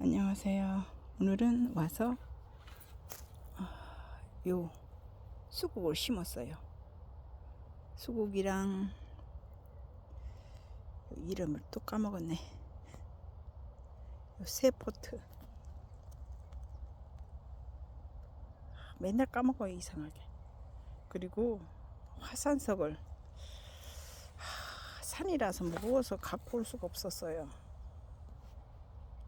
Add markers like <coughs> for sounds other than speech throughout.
안녕하세요. 오늘은 와서 아, 요 수국을 심었어요. 수국이랑 이름을 또 까먹었네. 요 세포트. 맨날 까먹어요 이상하게. 그리고 화산석을 하, 산이라서 무거워서 갖고 올 수가 없었어요.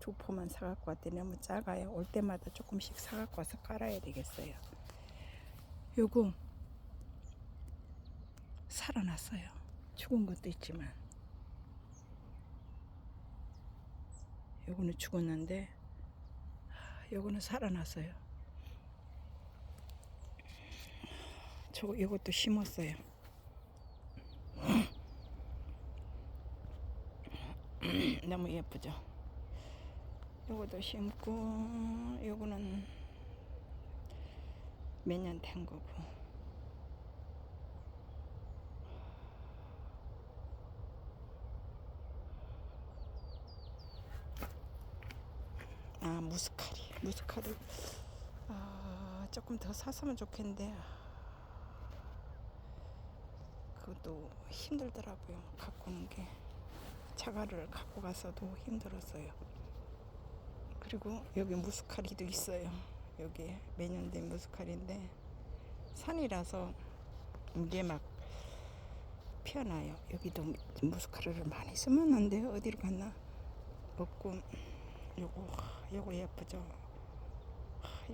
두 포만 사갖고 왔더니 너무 작아요. 올 때마다 조금씩 사갖고 와서 깔아야 되겠어요. 요거 살아났어요. 죽은 것도 있지만 요거는 죽었는데 하, 요거는 살아났어요. 저 요것도 심었어요. <sniffs> 너무 예쁘죠? 요것도 심고 요거는 몇 년 된 거고. 아 무스카리. 무스카리. 아 조금 더 샀으면 좋겠는데. 그것도 힘들더라고요. 오는 게. 자가를 갖고 가서도 힘들었어요 그리고 여기 무스카리도 있어요. 여기 매년 된 무스카리인데 산이라서 이게 막 피어나요. 여기도 무스카리를 많이 심었는데 어디로 갔나? 없고 요거 요거 예쁘죠.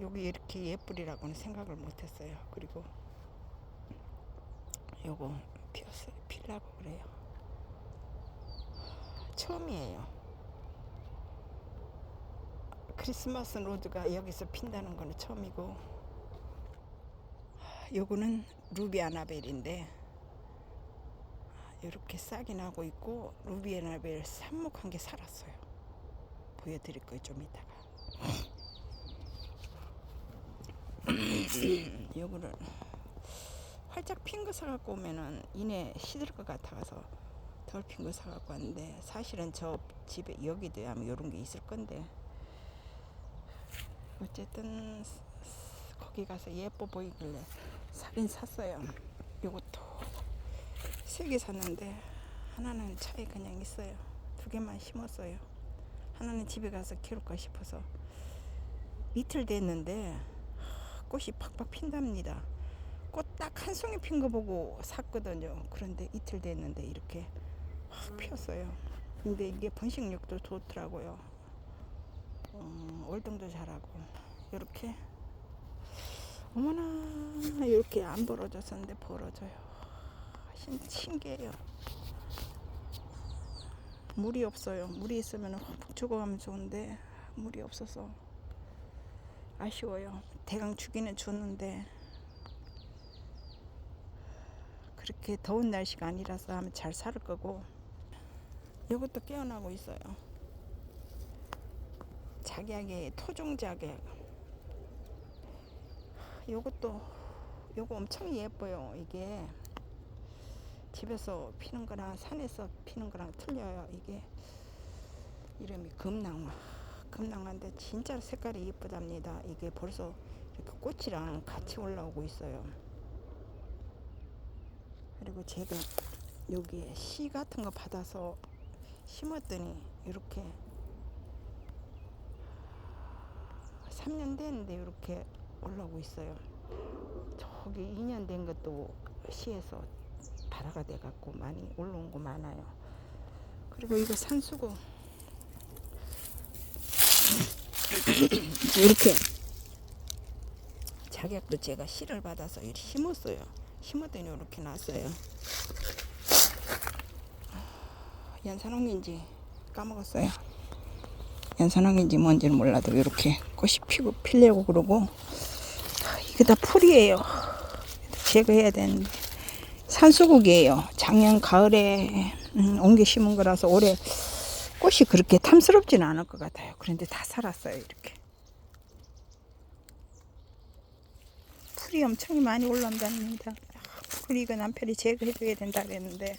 여기 이렇게 예쁘리라고는 생각을 못했어요. 그리고 요거 피었어요. 필라고 그래요. 처음이에요. 크리스마스 로즈가 여기서 핀다는 거는 처음이고 요거는 루비 아나벨인데 이렇게 싹이 나고 있고 루비 아나벨 삽목한 게 살았어요. 보여드릴 거예요 좀 이따가. <laughs> 요거를 활짝 핀 거 사갖고 오면은 이내 시들 것 같아서 덜 핀 거 사갖고 왔는데 사실은 저 집에 여기도 아마 요런 게 있을 건데 어쨌든 거기 가서 예뻐 보이길래 사긴 샀어요. 요것도 세 개 샀는데 하나는 차에 그냥 있어요. 두 개만 심었어요. 하나는 집에 가서 키울까 싶어서 이틀 됐는데 꽃이 팍팍 핀답니다. 꽃 딱 한 송이 핀 거 보고 샀거든요. 그런데 이틀 됐는데 이렇게 확 피었어요. 근데 이게 번식력도 좋더라고요. 음, 월등도 잘하고 이렇게. 어머나 이렇게 안 벌어졌었는데 벌어져요. 신, 신기해요. 물이 없어요. 물이 있으면 훅 죽어가면 좋은데 물이 없어서 아쉬워요. 대강 주기는 줬는데. 그렇게 더운 날씨가 아니라서 하면 잘살 거고. 이것도 깨어나고 있어요 작약의 토종 작약. 요것도 요거 엄청 예뻐요. 이게 집에서 피는 거랑 산에서 피는 거랑 틀려요. 이게 이름이 금낭화. 금낭화인데 진짜 색깔이 예쁘답니다. 이게 벌써 이렇게 꽃이랑 같이 올라오고 있어요. 그리고 제가 여기에 씨 같은 거 받아서 심었더니 이렇게 3년 됐는데 이렇게 올라오고 있어요. 저기 2년 된 것도 시에서 발화가 돼갖고 많이 올라온 거 많아요. 그리고 이거 산수고 <coughs> 이렇게 자격도 제가 씨를 받아서 이렇게 심었어요. 심었더니 이렇게 났어요. 연산홍인지 까먹었어요. 연산홍인지 뭔지는 몰라도 이렇게 꽃이 피고 피려고 그러고 이게 다 풀이에요. 제거해야 되는데 산수국이에요. 작년 가을에 음, 옮겨 심은 거라서 올해 꽃이 그렇게 탐스럽지는 않을 것 같아요. 그런데 다 살았어요. 이렇게 풀이 엄청 많이 올라온답니다. 풀 이거 남편이 제거해줘야 된다 그랬는데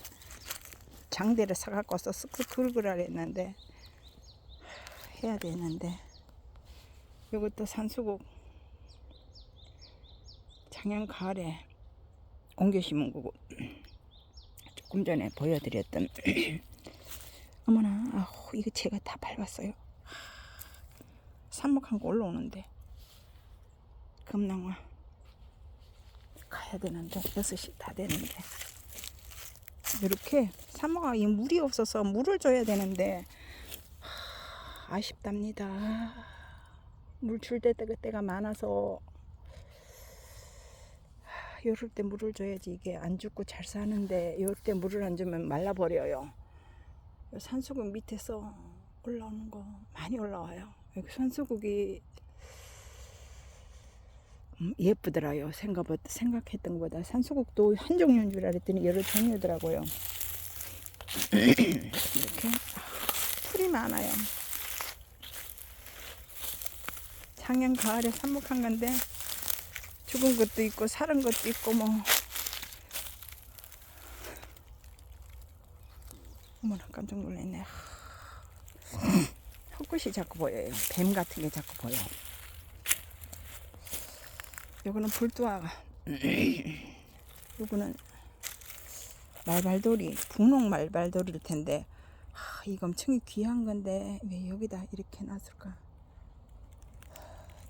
장대를 사갖고 와서 쓱쓱 긁으라 그랬는데 해야 되는데. 이것도 산수국 작년 가을에 옮겨 심은 거고 조금 전에 보여드렸던 <clears throat> 어머나 아우 이거 제가 다 밟았어요. 삽목한 거 올라오는데 금낭화 가야 되는데 6시 다 되는데. 이렇게 이 물이 없어서 물을 줘야 되는데 하, 아쉽답니다 물줄 때가 많아서 하, 이럴 때 물을 줘야지 이게 안 죽고 잘 사는데 이럴 때 물을 안 주면 말라버려요 요 산수국 밑에서 올라오는 거 많이 올라와요 여기 산수국이 음, 예쁘더라요. 생각보다 생각했던 것보다 산수국도 한 종류인 줄 알았더니 여러 종류더라고요. <clears throat> 이렇게 아, 풀이 많아요. 작년 가을에 삽목한 건데 죽은 것도 있고 살은 것도 있고 뭐 어머나 깜짝 놀랐네. 헛것이 자꾸 보여요. 뱀 같은 게 자꾸 보여. 요거는 불두아가 요거는 말발돌이 분홍 말발돌이일 텐데 하, 이거 엄청 귀한 건데 왜 여기다 이렇게 놨을까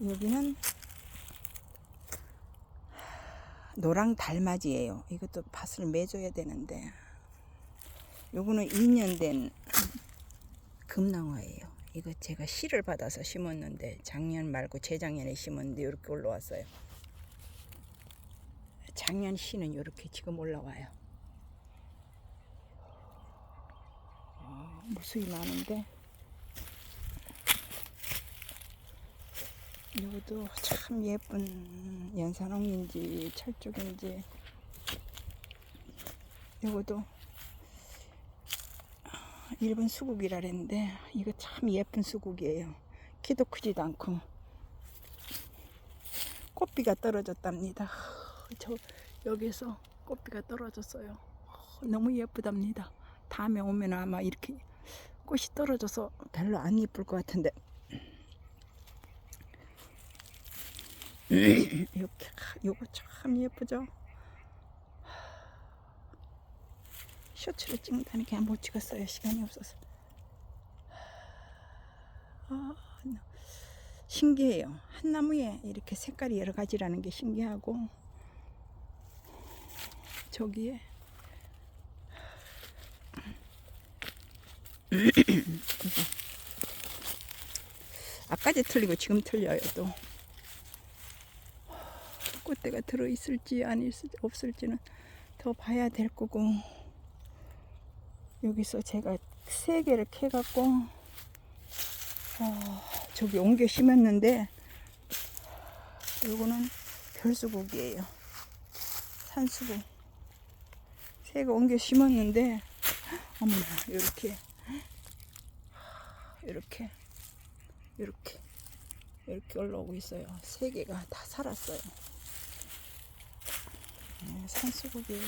여기는 노랑 달맞이에요. 이것도 밭을 매줘야 되는데. 요거는 2년 된 금낭화예요. 이거 제가 씨를 받아서 심었는데 작년 말고 재작년에 심었는데 이렇게 올라왔어요. 작년 씨는 이렇게 지금 올라와요. 아, 무수히 많은데 이것도 참 예쁜 연산홍인지 철쭉인지 이것도 일본 수국이라 그랬는데 이거 참 예쁜 수국이에요. 키도 크지도 않고 꽃비가 떨어졌답니다. 저 여기서 꽃비가 떨어졌어요. 어, 너무 예쁘답니다. 다음에 오면 아마 이렇게 꽃이 떨어져서 별로 안 예쁠 것 같은데 이렇게 요거 참 예쁘죠? 쇼츠를 찍다니까 못 찍었어요. 시간이 없어서. 아, 신기해요. 한 나무에 이렇게 색깔이 여러 가지라는 게 신기하고 저기에 아까지 틀리고 지금 틀려요 또 꽃대가 들어있을지 아니 없을지는 더 봐야 될 거고 여기서 제가 세 개를 캐갖고 어, 저기 옮겨 심었는데 요거는 별수국이에요 산수국 새가 옮겨 심었는데 어머나 이렇게 이렇게 이렇게 이렇게 올라오고 있어요. 세 개가 다 살았어요. 네, 산수국이에요.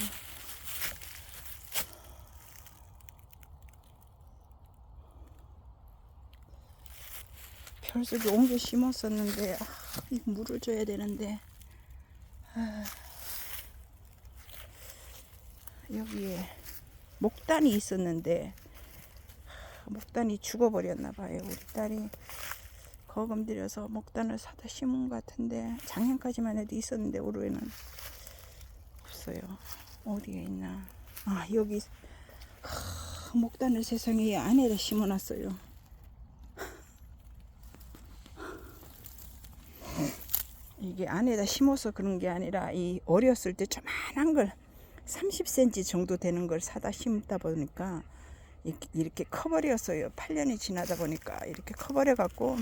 별수기 옮겨 심었었는데 아, 이거 물을 줘야 되는데 아, 여기에 목단이 있었는데 목단이 죽어버렸나 봐요. 우리 딸이 거금 들여서 목단을 사다 심은 것 같은데 작년까지만 해도 있었는데 올해는 없어요. 어디에 있나? 아 여기 하, 목단을 세상에 안에다 심어 놨어요. 이게 안에다 심어서 그런 게 아니라 이 어렸을 때 조만한 걸 30cm 정도 되는 걸 사다 심다 보니까 이렇게 커버렸어요. 8년이 지나다 보니까 이렇게 커버려 갖고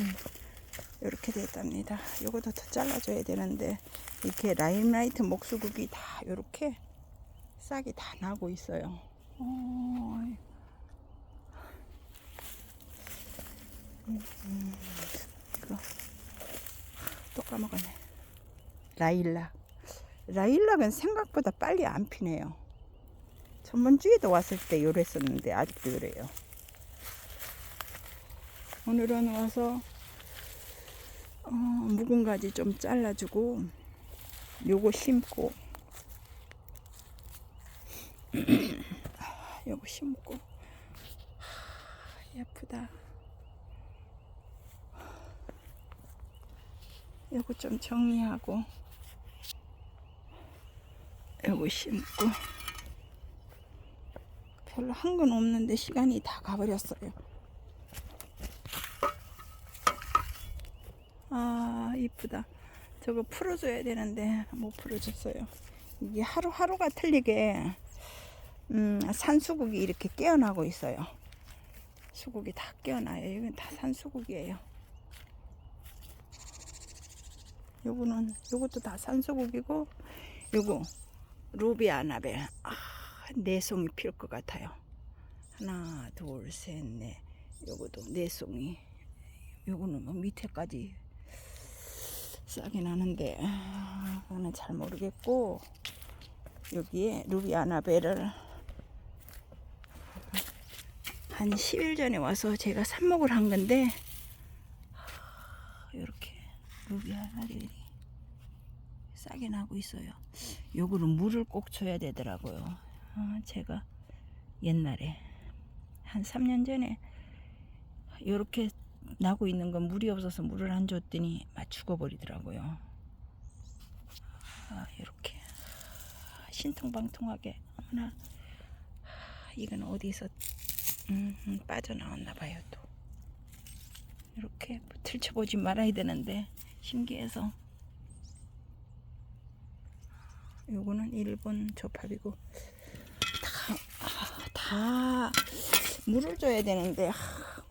이렇게 됐답니다. 요것도 더 잘라줘야 되는데 이렇게 라임라이트 목수국이 다 이렇게 싹이 다 나고 있어요. 어... 음, 이거 또 까먹었네. 라일락. 라일락은 생각보다 빨리 안 피네요. 전번주에도 왔을 때 요랬었는데 아직도 그래요. 오늘은 와서 어, 묵은 가지 좀 잘라주고 요거 심고. <clears throat> 요거 심고. 하, 예쁘다. 요거 좀 정리하고 요거 심고. 별로 한 건 없는데 시간이 다 가버렸어요 아 이쁘다. 저거 풀어줘야 되는데 못 풀어줬어요. 이게 하루하루가 틀리게 음, 산수국이 이렇게 깨어나고 있어요. 수국이 다 깨어나요. 이건 다 산수국이에요. 요거는 요것도 다 산수국이고 요거 루비 아나벨 아, 네 송이 필 것 같아요. 하나 둘셋넷. 요것도 네 송이. 요거는 뭐 밑에까지 싸게 나는데 아, 그거는 잘 모르겠고 여기에 루비 아나벨을 한 10일 전에 와서 제가 삽목을 한 건데 이렇게 루비 아나벨이 싸게 나고 있어요. 요거는 물을 꼭 줘야 되더라고요. 아, 제가 옛날에 한 3년 전에 이렇게 나고 있는 건 물이 없어서 물을 안 줬더니 막 죽어버리더라고요. 아, 이렇게. 신통방통하게 아, 이건 어디서 음, 음, 빠져나왔나 봐요 또. 이렇게 뭐 들춰보지 말아야 되는데 신기해서. 요거는 일본 조팝이고. 다, 아, 다 물을 줘야 되는데 아,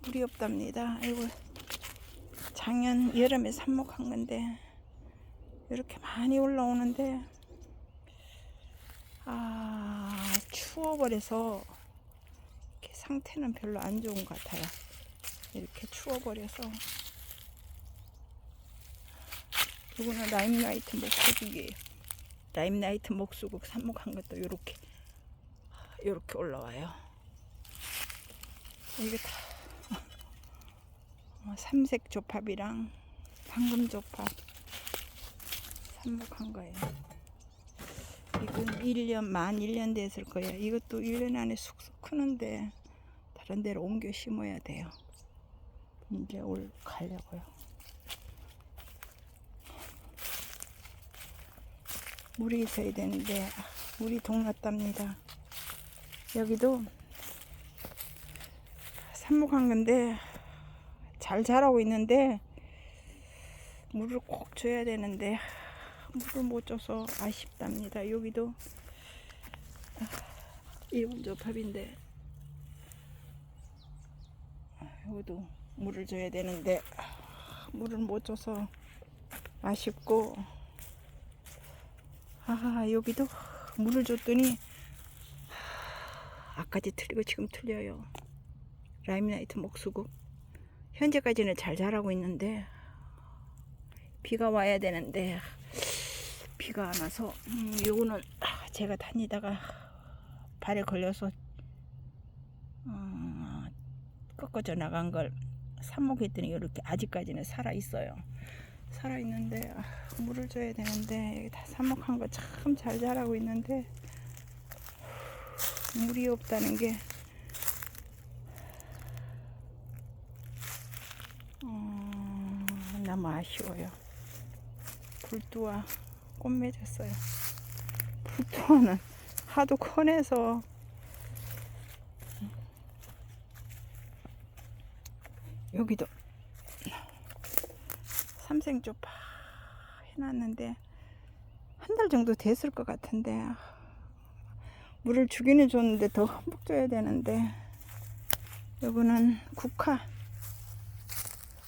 물이 없답니다. 아이고 작년 여름에 삽목한 건데 이렇게 많이 올라오는데 아 추워버려서 이렇게 상태는 별로 안 좋은 것 같아요. 이렇게 추워버려서 이거는 라임라이트 목수국이에요. 라임라이트 목수국 삽목한 것도 이렇게 이렇게 올라와요. 이게 다 어, 삼색 조팝이랑 황금 조팝 삽목한 거예요. 이건 1년, 만 1년 됐을 거예요. 이것도 1년 안에 쑥쑥 크는데 다른 데로 옮겨 심어야 돼요. 이제 올 가려고요. 물이 있어야 되는데 아, 물이 동났답니다. 여기도 삽목한 건데 잘 자라고 있는데 물을 꼭 줘야 되는데 물을 못 줘서 아쉽답니다. 여기도 아, 일본 조팝인데 아, 여기도 물을 줘야 되는데 아, 물을 못 줘서 아쉽고 아 여기도 물을 줬더니 아까지 틀리고 지금 틀려요. 라임나이트 목수국 현재까지는 잘 자라고 있는데 비가 와야 되는데 비가 안 와서 음, 요거는 아, 제가 다니다가 발에 걸려서 어, 꺾어져 나간 걸 삽목했더니 이렇게 아직까지는 살아 있어요. 살아 있는데 아, 물을 줘야 되는데 여기 다 삽목한 거 참 잘 자라고 있는데 물이 없다는 게 어, 너무 아쉬워요. 불두와 꽃 맺었어요. 불두와는 하도 커내서 여기도 삼생조 파 해놨는데 한 달 정도 됐을 것 같은데 물을 주기는 줬는데 더 흠뻑 줘야 되는데 요거는 국화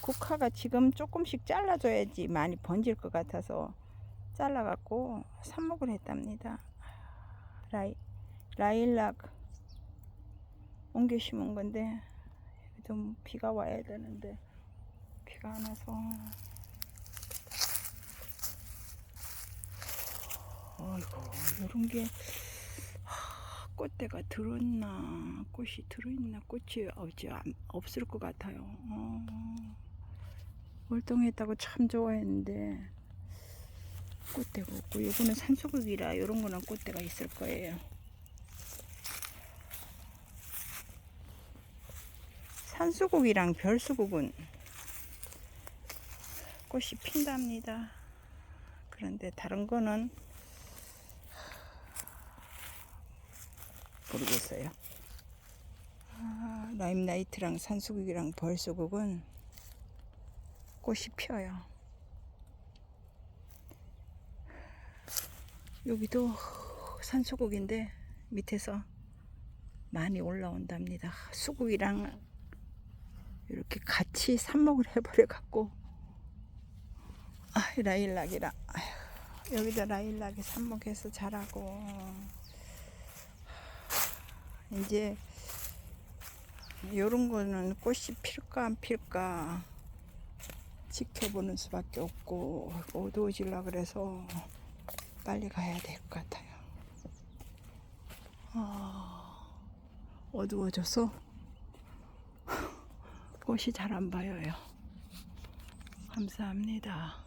국화가 지금 조금씩 잘라줘야지 많이 번질 것 같아서 잘라갖고 삽목을 했답니다. 라이, 라일락 옮겨 심은 건데 좀 비가 와야 되는데 비가 안 와서. 어이구 이런 게 꽃대가 들었나 꽃이 들어있나 꽃이 없지 안- 없을 것 같아요. 어, 월동했다고 참 좋아했는데 꽃대가 없고 이거는 산소국이라 이런 거는 꽃대가 있을 거예요. 산수국이랑 별수국은 꽃이 핀답니다. 그런데 다른 거는 모르겠어요. 아, 라임나이트랑 산수국이랑 벌수국은 꽃이 피어요. 여기도 산수국인데 밑에서 많이 올라온답니다. 수국이랑 이렇게 같이 삽목을 해버려 갖고 아, 라일락이라 여기다 라일락이 삽목해서 자라고 이제 요런 거는 꽃이 필까 안 필까 지켜보는 수밖에 없고 어두워질라 그래서 빨리 가야 될 것 같아요. 아, 어두워져서 <laughs> 꽃이 잘 안 보여요. 감사합니다.